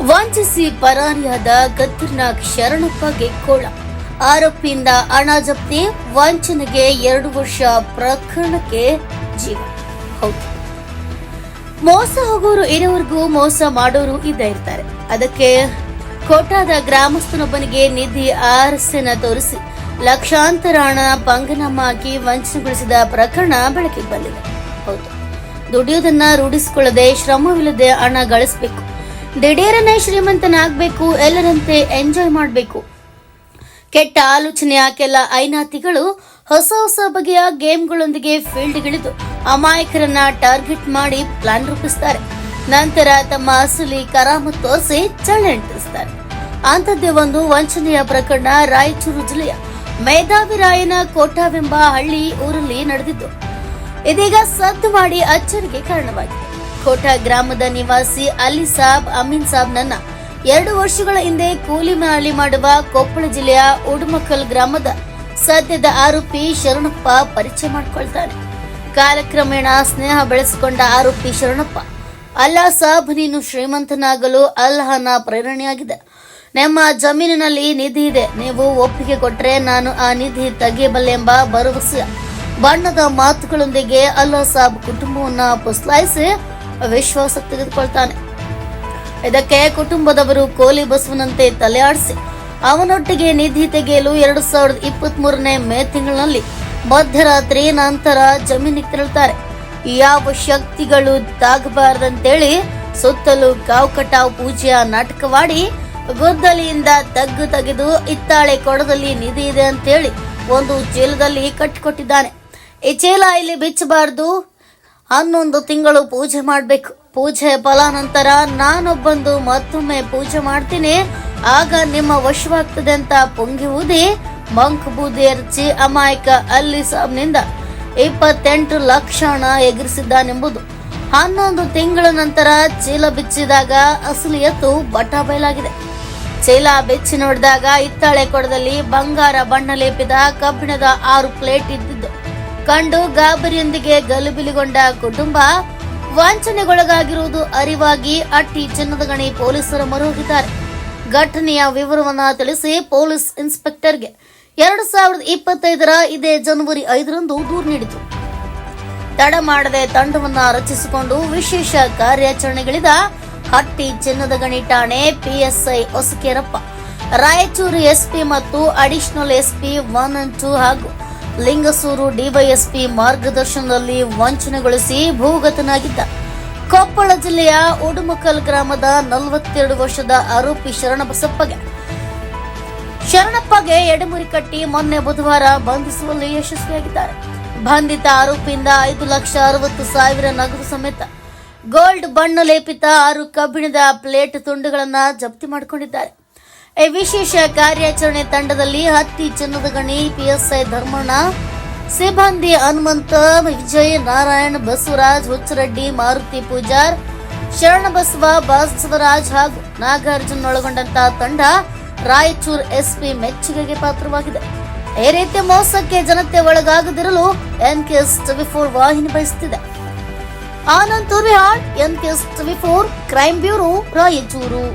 ವಂಚಿಸಿ ಪರಾರಿಯಾದ ಗದ್ದರ್ನಾಗ್ ಶರಣಪ್ಪ ಗೆಕ್ಕೋಳ. ಆರೋಪಿಯಿಂದ ಹಣ ಜಪ್ತಿ, ವಂಚನೆಗೆ ಎರಡು ವರ್ಷ ಪ್ರಕರಣಕ್ಕೆ ಜೀವ. ಹೌದು. ಮೋಸ ಹೋಗೋರು ಇರೋವರೆಗೂ ಮೋಸ ಮಾಡೋರು ಇದ್ದೇ ಇರ್ತಾರೆ. ಅದಕ್ಕೆ ಕೋಟಾದ ಗ್ರಾಮಸ್ಥನೊಬ್ಬನಿಗೆ ನಿಧಿ ಆರಸ್ಯನ ತೋರಿಸಿ ಲಕ್ಷಾಂತರ ಹಣ ಪಂಗನಾಮ ಹಾಕಿ ವಂಚನೆಗೊಳಿಸಿದ ಪ್ರಕರಣ ಬೆಳಕಿಗೆ ಬಂದಿದೆ. ಹೌದು. ದುಡಿಯೋದನ್ನ ರೂಢಿಸಿಕೊಳ್ಳದೆ ಶ್ರಮವಿಲ್ಲದೆ ಹಣ ಗಳಿಸಬೇಕು. ದಿಢೀರನೆ ಶ್ರೀಮಂತನಾಗಬೇಕು, ಎಲ್ಲರಂತೆ ಎಂಜಾಯ್ ಮಾಡಬೇಕು. ಕೆಟ್ಟ ಆಲೋಚನೆಯ ಕೆಲ ಐನಾತಿಗಳು ಹೊಸ ಹೊಸ ಬಗೆಯ ಗೇಮ್ಗಳೊಂದಿಗೆ ಫೀಲ್ಡ್ಗಿಳಿದು ಅಮಾಯಕರನ್ನ ಟಾರ್ಗೆಟ್ ಮಾಡಿ ಪ್ಲಾನ್ ರೂಪಿಸ್ತಾರೆ. ನಂತರ ತಮ್ಮ ಅಸಲಿ ಕರಾಮತ್ತು ತೋರಿಸಿ ಚಳ್ಳೆ ಅಂಟಿಸ್ತಾರೆ ಅಂಥದ್ದೇ ಒಂದು ವಂಚನೆಯ ಪ್ರಕರಣ ರಾಯಚೂರು ಜಿಲ್ಲೆಯ ಮೇಧಾವಿ ರಾಯನ ಕೋಟವೆಂಬ ಹಳ್ಳಿ ಊರಲ್ಲಿ ನಡೆದಿದ್ದು. ಇದೀಗ ಸದ್ದು ಮಾಡಿ ಅಚ್ಚರಿಗೆ ಕಾರಣವಾಗಿದೆ. ಕೋಟಾ ಗ್ರಾಮದ ನಿವಾಸಿ ಅಲಿ ಸಾಬ್ ಅಮೀನ್ ಸಾಬ್ ನನ್ನ ಎರಡು ವರ್ಷಗಳ ಹಿಂದೆ ಕೂಲಿ ಮಾಲಿ ಮಾಡುವ ಕೊಪ್ಪಳ ಜಿಲ್ಲೆಯ ಉಡುಮಕಲ್ ಗ್ರಾಮದ ಸದ್ಯದ ಆರೋಪಿ ಶರಣಪ್ಪ ಪರಿಚಯ ಮಾಡಿಕೊಳ್ತಾನೆ. ಕಾಲಕ್ರಮೇಣ ಸ್ನೇಹ ಬೆಳೆಸಿಕೊಂಡ ಆರೋಪಿ ಶರಣಪ್ಪ, ಅಲ್ಲಾ ಸಾಬ್ ನೀನು ಶ್ರೀಮಂತನಾಗಲು ಅಲ್ಲಾಹನ ಪ್ರೇರಣೆಯಾಗಿದೆ. ನಮ್ಮ ಜಮೀನಿನಲ್ಲಿ ನಿಧಿ ಇದೆ. ನೀವು ಒಪ್ಪಿಗೆ ಕೊಟ್ಟರೆ ನಾನು ಆ ನಿಧಿ ತೆಗೆಯಬಲ್ಲೆ ಎಂಬ ಭರವಸೆ. ಬಣ್ಣದ ಮಾತುಗಳೊಂದಿಗೆ ಅಲ್ಲಾ ಸಾಬ್ ಕುಟುಂಬವನ್ನ ಪುಸ್ಲಾಯಿಸಿ ವಿಶ್ವಾಸ ತೆಗೆದುಕೊಳ್ತಾನೆ. ಇದಕ್ಕೆ ಕುಟುಂಬದವರು ಕೋಲಿ ಬಸವನಂತೆ ತಲೆ ಆಡಿಸಿ ಅವನೊಟ್ಟಿಗೆ ನಿಧಿ ತೆಗೆಯಲು ಎರಡು ಸಾವಿರದ ಇಪ್ಪತ್ತ್ ಮೂರನೇ ಮೇ ತಿಂಗಳಿನಲ್ಲಿ ಮಧ್ಯರಾತ್ರಿ ನಂತರ ಜಮೀನಿಗೆ ತೆರಳುತ್ತಾರೆ. ಯಾವ ಶಕ್ತಿಗಳು ತಾಗಬಾರದಂತೇಳಿ ಸುತ್ತಲೂ ಕಾವು ಕಟಾವ್ ಪೂಜೆಯ ನಾಟಕವಾಡಿ ಗುದ್ದಲಿಯಿಂದ ತಗ್ಗು ತೆಗೆದು ಇತ್ತಾಳೆ ಕೊಡದಲ್ಲಿ ನಿಧಿ ಇದೆ ಅಂತೇಳಿ ಒಂದು ಚೀಲದಲ್ಲಿ ಕಟ್ಟಿಕೊಟ್ಟಿದ್ದಾನೆ. ಈ ಚೀಲ ಇಲ್ಲಿ ಬಿಚ್ಚಬಾರ್ದು. ಹನ್ನೊಂದು ತಿಂಗಳು ಪೂಜೆ ಮಾಡಬೇಕು. ಪೂಜೆ ಫಲ ನಂತರ ಬಂದು ಮತ್ತೊಮ್ಮೆ ಪೂಜೆ ಮಾಡ್ತೀನಿ. ಆಗ ನಿಮ್ಮ ವಶವಾಗ್ತದೆ ಅಂತ ಪೊಂಗಿ ಊದಿ ಮಂಕ್ ಬೂದಿ ಎರಚಿ ಅಮಾಯಕ ಅಲ್ಲಿ ಸಾಬ್ನಿಂದ ಇಪ್ಪತ್ತೆಂಟು ಲಕ್ಷ ಹಣ ಎಗರಿಸಿದ್ದಾನೆಂಬುದು. ಹನ್ನೊಂದು ತಿಂಗಳ ನಂತರ ಚೀಲ ಬಿಚ್ಚಿದಾಗ ಅಸಲಿ ಎತ್ತು ಬಟಾ ಬಯಲಾಗಿದೆ. ಚೀಲ ಬೆಚ್ಚಿ ನೋಡಿದಾಗ ಇತ್ತಾಳೆ ಕೊಡದಲ್ಲಿ ಬಂಗಾರ ಬಣ್ಣ ಲೇಪಿದ ಕಬ್ಬಿಣದ ಆರು ಪ್ಲೇಟ್ ಇದ್ದಿದ್ದು. ಕಂಡು ಗಾಬರಿಯೊಂದಿಗೆ ಗಲಿಬಿಲಿಗೊಂಡ ಕುಟುಂಬ ವಂಚನೆಗೊಳಗಾಗಿರುವುದು ಅರಿವಾಗಿ ಅಟ್ಟಿ ಚಿನ್ನದ ಗಣಿ ಪೊಲೀಸರ ಮರುಹೋಗಿದ್ದಾರೆ. ಘಟನೆಯ ವಿವರವನ್ನ ತಿಳಿಸಿ ಪೊಲೀಸ್ ಇನ್ಸ್ಪೆಕ್ಟರ್ಗೆ. ಎರಡು ಸಾವಿರದ ಇಪ್ಪತ್ತೈದರ ಇದೇ ಜನವರಿ ಐದರಂದು ದೂರು ನೀಡಿತು ತಡ ಮಾಡದೆ ತಂಡವನ್ನ ರಚಿಸಿಕೊಂಡು ವಿಶೇಷ ಕಾರ್ಯಾಚರಣೆಗಳಿದ ಹಟ್ಟಿ ಚಿನ್ನದ ಗಣಿ ಠಾಣೆ ಪಿಎಸ್ಐ ಹೊಸಕೇರಪ್ಪ, ರಾಯಚೂರು ಎಸ್ಪಿ ಮತ್ತು additional SP one and two ಹಾಗೂ ಲಿಂಗಸೂರು ಡಿವೈಎಸ್ಪಿ ಮಾರ್ಗದರ್ಶನದಲ್ಲಿ ವಂಚನೆಗೊಳಿಸಿ ಭೂಗತನಾಗಿದ್ದ ಕೊಪ್ಪಳ ಜಿಲ್ಲೆಯ ಉಡುಮಕಲ್ ಗ್ರಾಮದ ನಲವತ್ತೆರಡು ವರ್ಷದ ಆರೋಪಿ ಶರಣಬಸಪ್ಪಗೆ. ಶರಣಪ್ಪಗೆ ಎಡೆಮುರಿ ಕಟ್ಟಿ ಮೊನ್ನೆ ಬುಧವಾರ ಬಂಧಿಸುವಲ್ಲಿ ಯಶಸ್ವಿಯಾಗಿದ್ದಾರೆ. ಬಂಧಿತ ಆರೋಪಿಯಿಂದ ಐದು ಲಕ್ಷ ಅರವತ್ತು ಸಾವಿರ ನಗದು ಸಮೇತ ಗೋಲ್ಡ್ ಬಣ್ಣ ಲೇಪಿತ ಆರು ಕಬ್ಬಿಣದ ಪ್ಲೇಟ್ ತುಂಡುಗಳನ್ನು ಜಪ್ತಿ ಮಾಡಿಕೊಂಡಿದ್ದಾರೆ. ವಿಶೇಷ ಕಾರ್ಯಾಚರಣೆ ತಂಡದಲ್ಲಿ ಹತ್ತಿ ಚಿನ್ನದ ಗಣಿ ಪಿಎಸ್ಐ ಧರ್ಮಣ್ಣ, ಸಿಬ್ಬಂದಿ ಹನುಮಂತ, ವಿಜಯ್ ನಾರಾಯಣ್, ಬಸವರಾಜ್, ಹುಚ್ಚರೆಡ್ಡಿ, ಮಾರುತಿ ಪೂಜಾರ್, ಶರಣಬಸವ ಬಸವರಾಜ್ ಹಾಗೂ ನಾಗಾರ್ಜುನ್ ಒಳಗೊಂಡಂತಹ ತಂಡ ರಾಯಚೂರು ಎಸ್ಪಿ ಮೆಚ್ಚುಗೆಗೆ ಪಾತ್ರವಾಗಿದೆ. ಈ ರೀತಿ ಮೋಸಕ್ಕೆ ಜನತೆ ಒಳಗಾಗದಿರಲು ಎನ್ ಕೆಎಸ್ ಟಿವಿ ಫೋರ್ ವಾಹಿನಿ ಬಯಸುತ್ತಿದೆ. Anand Turihal N KS TV four crime bureau, Raichur.